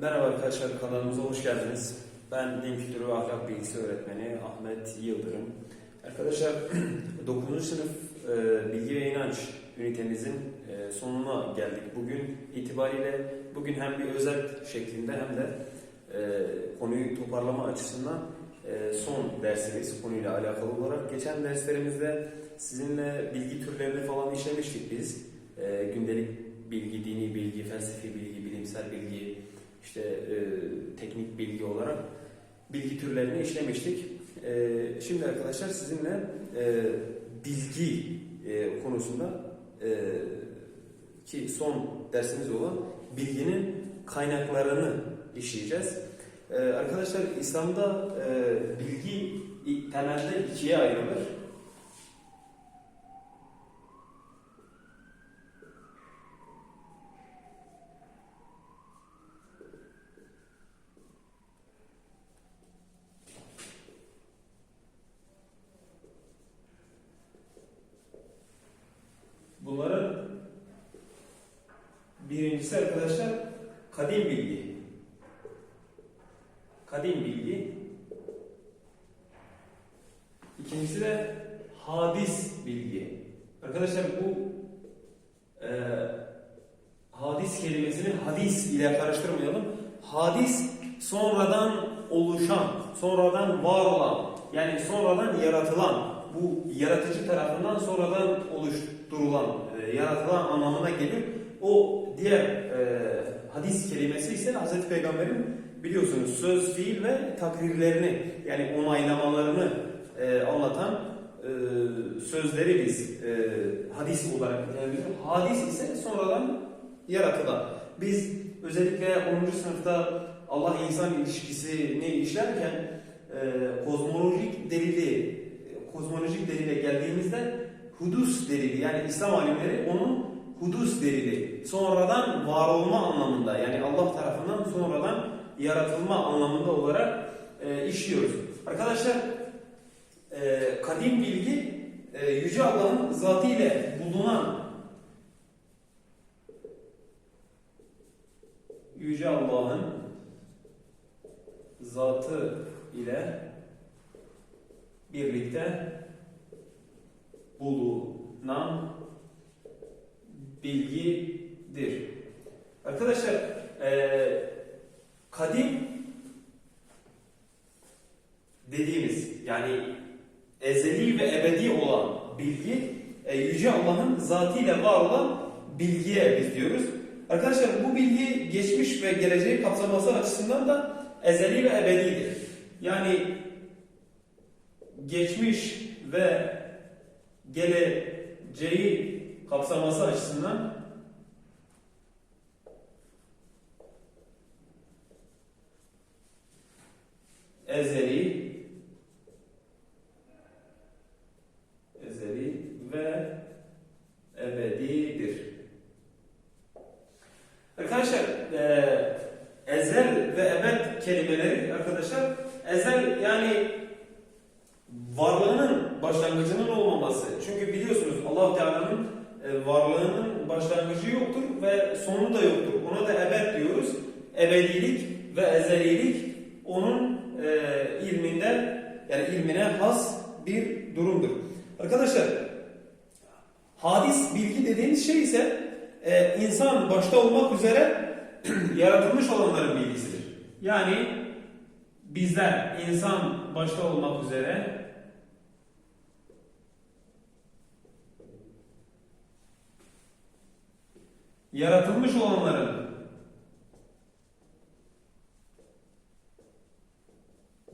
Merhaba arkadaşlar kanalımıza hoş geldiniz. Ben din kültürü ve ahlak bilgisi öğretmeni Ahmet Yıldırım. Arkadaşlar 9. sınıf e, bilgi ve inanç ünitemizin e, sonuna geldik. Bugün itibariyle bugün hem bir özet şeklinde hem de e, konuyu toparlama açısından e, son dersimiz konuyla alakalı olarak. Geçen derslerimizde sizinle bilgi türlerini falan işlemiştik biz. E, gündelik bilgi, dini bilgi, felsefi bilgi, bilimsel bilgi, işte e, teknik bilgi olarak bilgi türlerini işlemiştik. E, şimdi arkadaşlar sizinle e, bilgi e, konusunda e, ki son dersimiz olan bilginin kaynaklarını işleyeceğiz. E, arkadaşlar İslam'da e, bilgi temelde ikiye ayrılır. Birincisi arkadaşlar kadim bilgi. Kadim bilgi. İkincisi de hadis bilgi. Arkadaşlar bu e, hadis kelimesini hadis ile karıştırmayalım. Hadis sonradan oluşan, sonradan var olan, yani sonradan yaratılan, bu yaratıcı tarafından sonradan oluşturulan, e, yaratılan anlamına gelir. O diğer e, hadis kelimesi ise Hz. Peygamber'in biliyorsunuz söz, fiil ve takrirlerini yani onaylamalarını e, anlatan e, sözleri biz e, hadis olarak nitelendiriyoruz. Hadis ise sonradan yaratılan. Biz özellikle 10. sınıfta Allah insan ilişkisini işlerken e, kozmolojik delili kozmolojik delile geldiğimizde hudus delili yani İslam alimleri onun hudus delili sonradan var olma anlamında yani Allah tarafından sonradan yaratılma anlamında olarak e, işliyoruz. Arkadaşlar e, kadim bilgi e, Yüce Allah'ın zatı bulunan Yüce Allah'ın zatı ile birlikte bulunan bilgidir. Arkadaşlar e, kadim dediğimiz yani ezeli ve ebedi olan bilgi e, Yüce Allah'ın zatıyla var olan bilgiye biz diyoruz. Arkadaşlar bu bilgi geçmiş ve geleceği kapsaması açısından da ezeli ve ebedidir. Yani geçmiş ve geleceği kapsaması açısından ezeli ezeli ve ebedidir. Arkadaşlar e, ezel ve ebed kelimeleri arkadaşlar ezel yani varlığının başlangıcının olmaması. Çünkü biliyorsunuz Allah Teala'nın varlığının başlangıcı yoktur ve sonu da yoktur. Ona da ebed diyoruz. Ebedilik ve ezelilik onun e, ilminde yani ilmine has bir durumdur. Arkadaşlar hadis bilgi dediğimiz şey ise e, insan başta olmak üzere yaratılmış olanların bilgisidir. Yani bizler insan başta olmak üzere yaratılmış olanların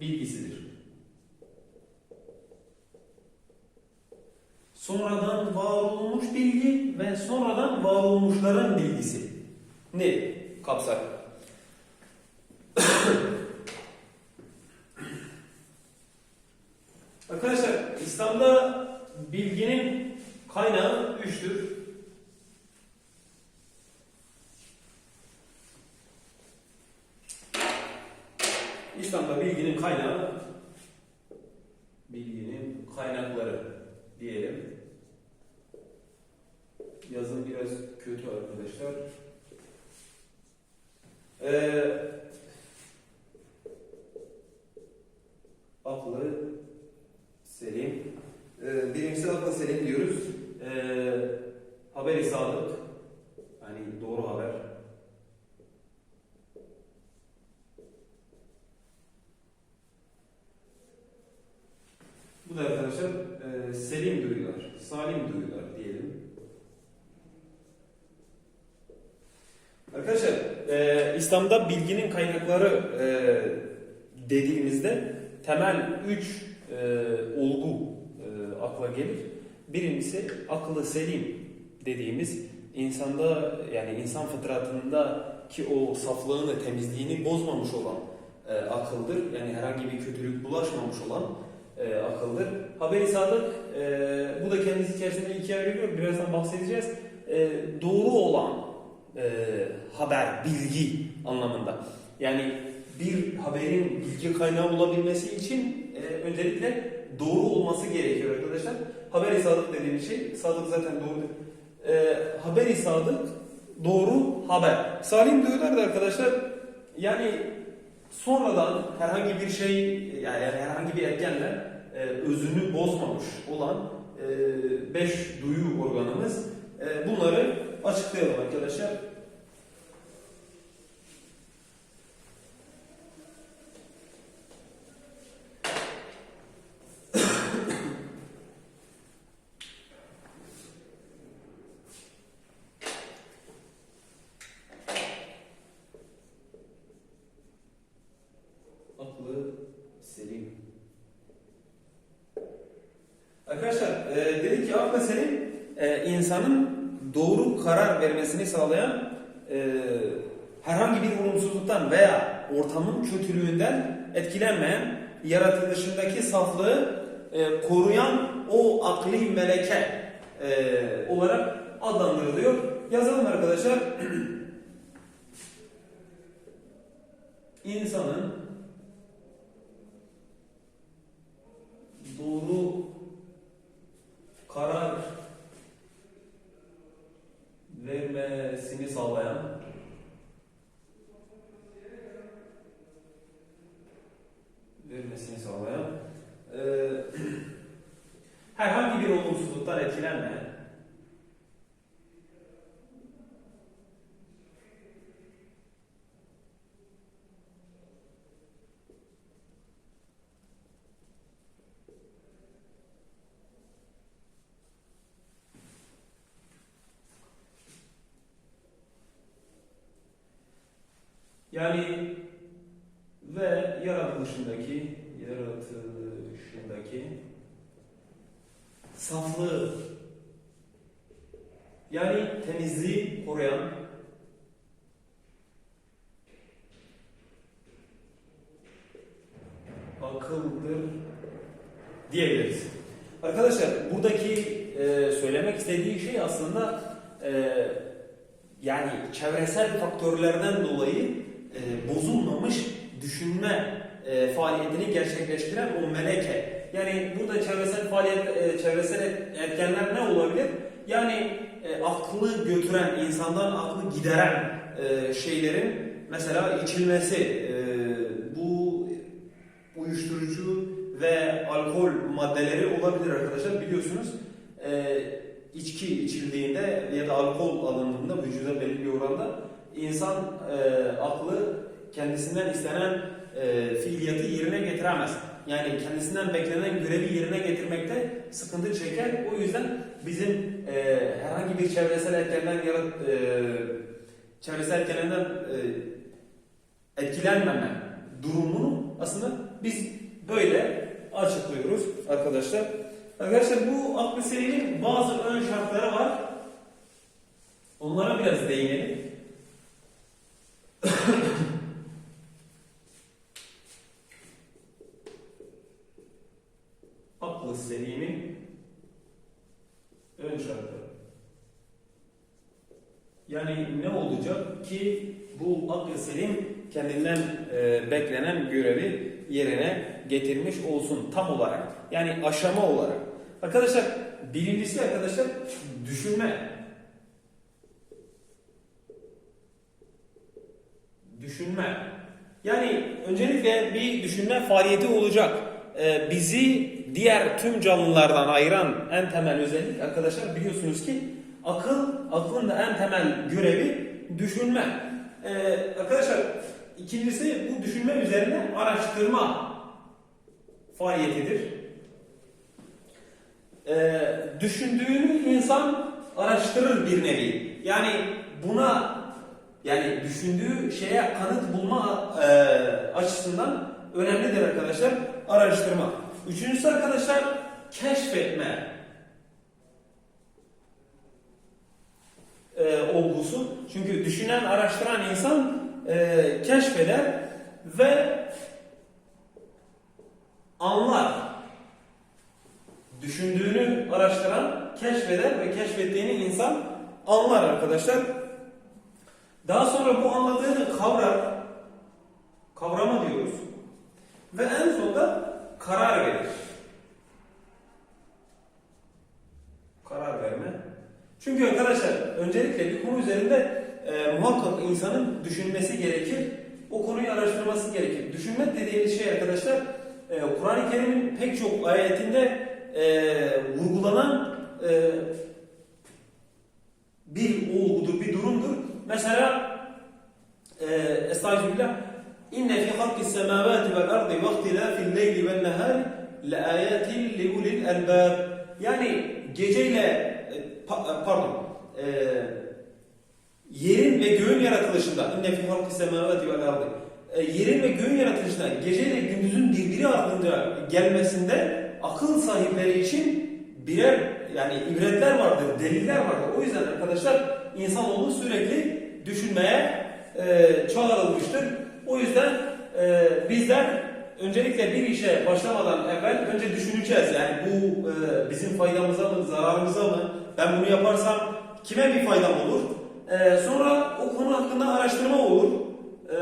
bilgisidir. Sonradan var olmuş bilgi ve sonradan var olmuşların bilgisi ne kapsar? Arkadaşlar İslam'da bilginin kaynağı üçtür. İslam'da bilginin kaynağı bilginin kaynakları diyelim. Yazım biraz kötü arkadaşlar. Ee, aklı selim. Ee, birincisi aklı selim diyoruz. Ee, haberi sadık. Yani doğru haber. Bu da arkadaşlar e, selim duyular, salim duyular diyelim. Arkadaşlar e, İslam'da bilginin kaynakları e, dediğimizde temel üç e, olgu e, akla gelir. Birincisi akıllı selim dediğimiz insanda yani insan fıtratında ki o saflığını, temizliğini bozmamış olan e, akıldır. Yani herhangi bir kötülük bulaşmamış olan e, akıldır. Haberi sadık e, bu da kendisi içerisinde ikiye ayrılıyor. Birazdan bahsedeceğiz. E, doğru olan e, haber, bilgi anlamında. Yani bir haberin bilgi kaynağı olabilmesi için e, öncelikle doğru olması gerekiyor arkadaşlar. Haber-i sadık dediğimiz şey, sadık zaten doğru. E, haber-i sadık, doğru haber. Salim diyorlar da arkadaşlar, yani sonradan herhangi bir şey, yani herhangi bir etkenle e, özünü bozmamış olan e, beş duyu organımız, e, bunları açıklayalım arkadaşlar. Aklı selim. Arkadaşlar e, dedik ki aklı selim e, insanın doğru karar vermesini sağlayan e, herhangi bir olumsuzluktan veya ortamın kötülüğünden etkilenmeyen yaratılışındaki saflığı e, koruyan o akli meleke e, olarak adlandırılıyor. Yazalım arkadaşlar. İnsanın doğru karar vermesini sağlayan vermesini sağlayan eee, herhangi bir olumsuzluktan etkilenmeyen Yani ve yaratılışındaki yaratılışındaki saflığı yani temizliği koruyan akıldır diyebiliriz. Arkadaşlar buradaki e, söylemek istediği şey aslında e, yani çevresel faktörlerden dolayı e, bozulmamış düşünme e, faaliyetini gerçekleştiren o meleke. Yani burada çevresel faaliyet, e, çevresel et- etkenler ne olabilir? Yani e, aklı götüren, insandan aklı gideren e, şeylerin mesela içilmesi, e, bu uyuşturucu ve alkol maddeleri olabilir arkadaşlar biliyorsunuz. E, içki içildiğinde ya da alkol alındığında vücuda belli bir oranda insan e, aklı kendisinden istenen e, fiiliyatı yerine getiremez. Yani kendisinden beklenen görevi yerine getirmekte sıkıntı çeker. O yüzden bizim e, herhangi bir çevresel etkenden yarat, e, çevresel etkenlerden e, etkilenmeme durumunu aslında biz böyle açıklıyoruz arkadaşlar. Arkadaşlar bu aklı bazı ön şartları var. Onlara biraz değinelim. aklı selimin şartı. Yani ne olacak ki bu aklı selim kendinden e, beklenen görevi yerine getirmiş olsun tam olarak. Yani aşama olarak. Arkadaşlar birincisi arkadaşlar düşünme. düşünme. Yani öncelikle bir düşünme faaliyeti olacak. Ee, bizi diğer tüm canlılardan ayıran en temel özellik arkadaşlar biliyorsunuz ki akıl, aklın da en temel görevi düşünme. Ee, arkadaşlar ikincisi bu düşünme üzerine araştırma faaliyetidir. Ee, düşündüğünü insan araştırır bir nevi. Yani buna yani düşündüğü şeye kanıt bulma e, açısından önemlidir arkadaşlar araştırma. Üçüncüsü arkadaşlar keşfetme e, olgusu. Çünkü düşünen, araştıran insan e, keşfeder ve anlar. Düşündüğünü araştıran keşfeder ve keşfettiğini insan anlar arkadaşlar. Daha sonra bu anladığını kavrar, kavrama diyoruz. Ve en sonunda karar verir. Karar verme. Çünkü arkadaşlar öncelikle bir konu üzerinde e, muhakkak insanın düşünmesi gerekir. O konuyu araştırması gerekir. Düşünmek dediğimiz şey arkadaşlar e, Kur'an-ı Kerim'in pek çok ayetinde e, vurgulanan e, bir olgudur, bir durumdur. Mesela e, Estağfirullah İnne fi halqis semavati vel ardı ve ihtilafil leyli ven nehari le ayatin li ulil albab. Yani geceyle e, pa- pardon e, yerin ve göğün yaratılışında inne fi halqis semavati vel ardı e, yerin ve göğün yaratılışında geceyle gündüzün birbiri ardınca gelmesinde akıl sahipleri için birer yani ibretler vardır, deliller vardır. O yüzden arkadaşlar insanoğlu sürekli düşünmeye e, çağrılmıştır. O yüzden e, bizler öncelikle bir işe başlamadan evvel önce düşüneceğiz. Yani bu e, bizim faydamıza mı, zararımıza mı? Ben bunu yaparsam kime bir faydam olur? E, sonra o konu hakkında araştırma olur. E,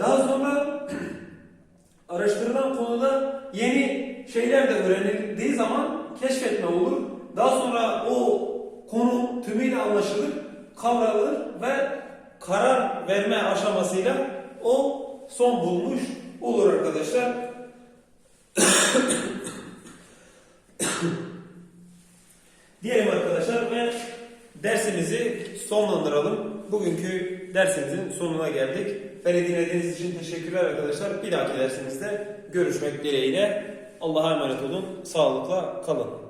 daha sonra araştırılan konuda yeni şeyler de öğrenildiği zaman keşfetme olur. Daha sonra o konu tümüyle anlaşılır, kavralır ve karar verme aşamasıyla o son bulmuş olur arkadaşlar. Diyelim arkadaşlar ve dersimizi sonlandıralım. Bugünkü dersimizin sonuna geldik. Beni dinlediğiniz için teşekkürler arkadaşlar. Bir dahaki dersimizde görüşmek dileğiyle. Allah'a emanet olun. Sağlıkla kalın.